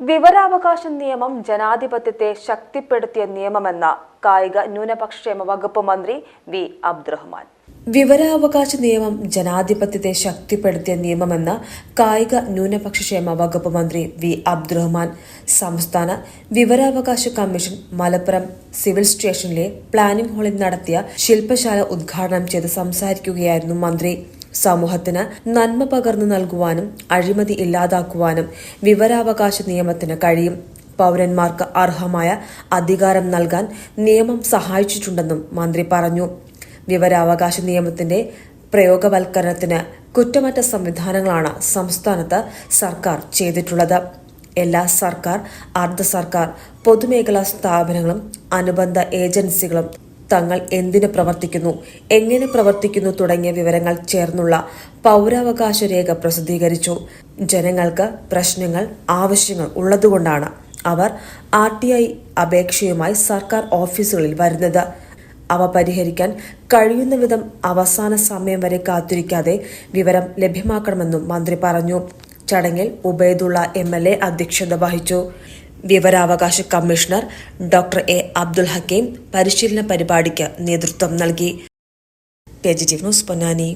വിവരാവകാശ നിയമം ജനാധിപത്യത്തെ ശക്തിപ്പെടുത്തിയ നിയമമെന്ന കായിക ന്യൂനപക്ഷേമ വകുപ്പ് മന്ത്രി വി. അബ്ദുറഹ്മാൻ. വിവരാവകാശ നിയമം ജനാധിപത്യത്തെ ശക്തിപ്പെടുത്തിയ നിയമമെന്ന കായിക ന്യൂനപക്ഷക്ഷേമ വകുപ്പ് മന്ത്രി വി. അബ്ദുറഹ്മാൻ. സംസ്ഥാന വിവരാവകാശ കമ്മീഷൻ മലപ്പുറം സിവിൽ സ്റ്റേഷനിലെ പ്ലാനിംഗ് ഹാളിൽ നടത്തിയ ശില്പശാല ഉദ്ഘാടനം ചെയ്ത് സംസാരിക്കുകയായിരുന്നു മന്ത്രി. സമൂഹത്തിന് നന്മ പകർന്നു നൽകുവാനും അഴിമതി ഇല്ലാതാക്കുവാനും വിവരാവകാശ നിയമത്തിന് കഴിയും. പൗരന്മാർക്ക് അർഹമായ അധികാരം നൽകാൻ നിയമം സഹായിച്ചിട്ടുണ്ടെന്നും മന്ത്രി പറഞ്ഞു. വിവരാവകാശ നിയമത്തിന്റെ പ്രയോഗവൽക്കരണത്തിന് കുറ്റമറ്റ സംവിധാനങ്ങളാണ് സംസ്ഥാനത്ത് സർക്കാർ ചെയ്തിട്ടുള്ളത്. എല്ലാ സർക്കാർ അർദ്ധ സർക്കാർ പൊതുമേഖലാ സ്ഥാപനങ്ങളും അനുബന്ധ ഏജൻസികളും തങ്ങൾ എന്തിന് പ്രവർത്തിക്കുന്നു എങ്ങനെ പ്രവർത്തിക്കുന്നു തുടങ്ങിയ വിവരങ്ങൾ ചേർന്നുള്ള പൗരാവകാശ രേഖ പ്രസിദ്ധീകരിച്ചു. ജനങ്ങൾക്ക് പ്രശ്നങ്ങൾ ആവശ്യങ്ങൾ ഉള്ളതുകൊണ്ടാണ് അവർ ആർ ടി ഐ അപേക്ഷയുമായി സർക്കാർ ഓഫീസുകളിൽ വരുന്നത്. അവ പരിഹരിക്കാൻ കഴിയുന്ന വിധം അവസാന സമയം വരെ കാത്തിരിക്കാതെ വിവരം ലഭ്യമാക്കണമെന്നും മന്ത്രി പറഞ്ഞു. ചടങ്ങിൽ ഉബൈദുള്ള എം എൽ എ അധ്യക്ഷത വഹിച്ചു. വിവരാവകാശ commissioner doctor A Abdul Hakeem പരിശീലന പരിപാടിക്ക് നേതൃത്വം നൽകി. പൊന്നാനി.